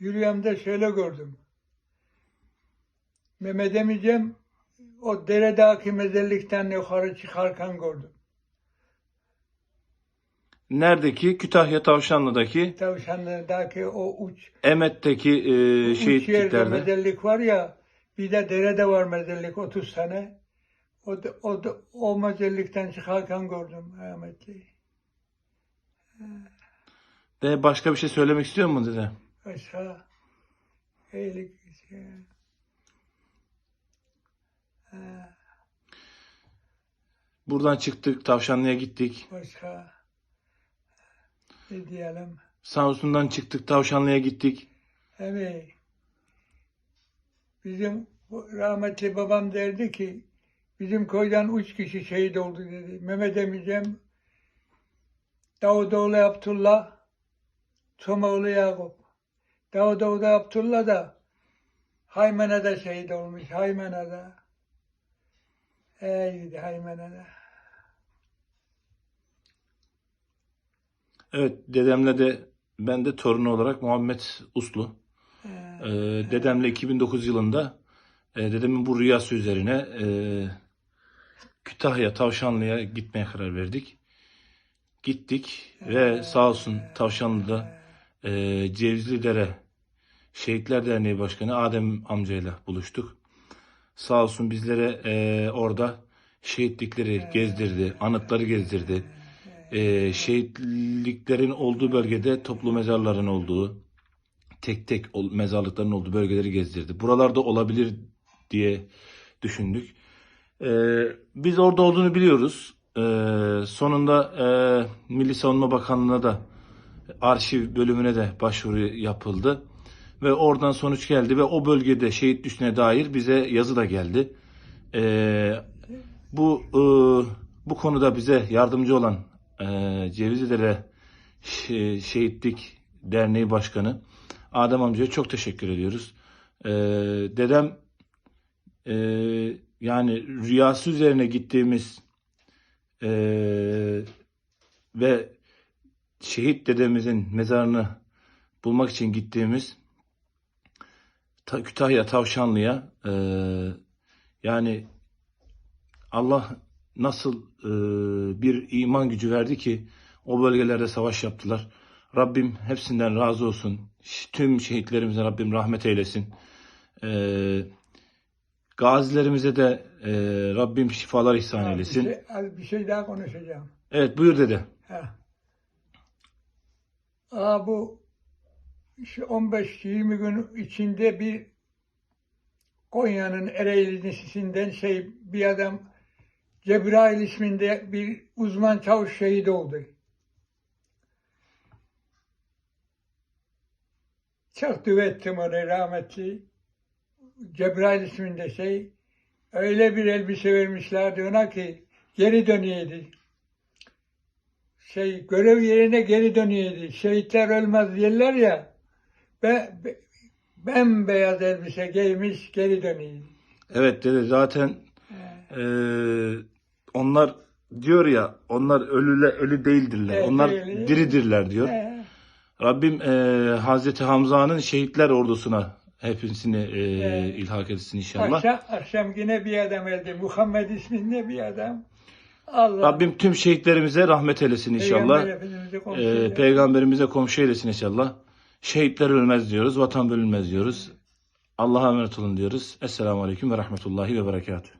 Yürüyemde şöyle gördüm. Mehmet Emicem o deredeki mezarlıktan yukarı çıkarken gördüm. Neredeki? Kütahya Tavşanlı'daki, Tavşanlı'daki o uç, Emet'teki e, uç yerde şehitliklerde. mezarlık var ya bir de derede var mezarlık 30 tane. O, o, o mezarlıktan çıkarken gördüm rahmetli. De başka bir şey söylemek istiyor musun dede? İyilik şey. Buradan çıktık, Tavşanlı'ya gittik. Başka ne diyelim? Samsun'dan çıktık, Tavşanlı'ya gittik. Evet. Bizim bu rahmetli babam derdi ki bizim köyden üç kişi şehit oldu dedi. Mehmet Emicem, Davutoğlu Abdullah, Çomaoğlu Yakup. Davutoğlu Abdullah da Haymana'da şehit olmuş. Haymana'da. Ey Haymana'da. Evet, dedemle de ben de torunu olarak Muhammed Uslu. Ee, dedemle 2009 yılında e, dedemin bu rüyası üzerine e, Kütahya Tavşanlı'ya gitmeye karar verdik. Gittik ve sağ olsun Tavşanlı'da e, Cevizlidere Şehitler Derneği Başkanı Adem amcayla buluştuk. Sağ olsun bizlere e, orada şehitlikleri gezdirdi, anıtları gezdirdi. E, şehitliklerin olduğu bölgede toplu mezarların olduğu, tek tek mezarlıkların olduğu bölgeleri gezdirdi. Buralarda olabilir diye düşündük. Ee, biz orada olduğunu biliyoruz. Ee, sonunda e, Milli Savunma Bakanlığı'na da arşiv bölümüne de başvuru yapıldı. Ve oradan sonuç geldi ve o bölgede şehit düştüğüne dair bize yazı da geldi. Ee, bu e, bu konuda bize yardımcı olan e, Cevizlidere Şe- Şehitlik Derneği Başkanı Adem amcaya çok teşekkür ediyoruz. Ee, dedem e, yani rüyası üzerine gittiğimiz e, ve şehit dedemizin mezarını bulmak için gittiğimiz Ta- Kütahya Tavşanlı'ya e, yani Allah nasıl e, bir iman gücü verdi ki o bölgelerde savaş yaptılar. Rabbim hepsinden razı olsun. Tüm şehitlerimize Rabbim rahmet eylesin. E, gazilerimize de e, Rabbim şifalar ihsan Bir eylesin. şey, az bir şey daha konuşacağım. Evet buyur dede. Ha. Aa, bu şu 15-20 gün içinde bir Konya'nın Ereğli Lisesi'nden şey bir adam Cebrail isminde bir uzman çavuş şehit oldu. Çok dua ettim ona rahmetli. Cebrail isminde şey öyle bir elbise vermişlerdi ona ki geri dönüyordu şey görev yerine geri dönüyordu. Şehitler ölmez yerler ya. Be, be, bembeyaz elbise giymiş geri dönüyordu. Evet dede zaten e, onlar diyor ya onlar ölüle ölü değildirler. Evet, onlar değil. diridirler diyor. He, Rabbim e, Hazreti Hamza'nın şehitler ordusuna hepsini e, Evet. ilhak etsin inşallah. akşam, akşam yine bir adam geldi. Muhammed isminde bir adam. Allah. Rabbim tüm şehitlerimize rahmet eylesin inşallah. Peygamber Efendimiz'e komşu E, eder. peygamberimize komşu eylesin inşallah. Şehitler ölmez diyoruz, vatan bölünmez diyoruz. Allah'a emanet olun diyoruz. Esselamu Aleyküm ve Rahmetullahi ve Berekatuhu.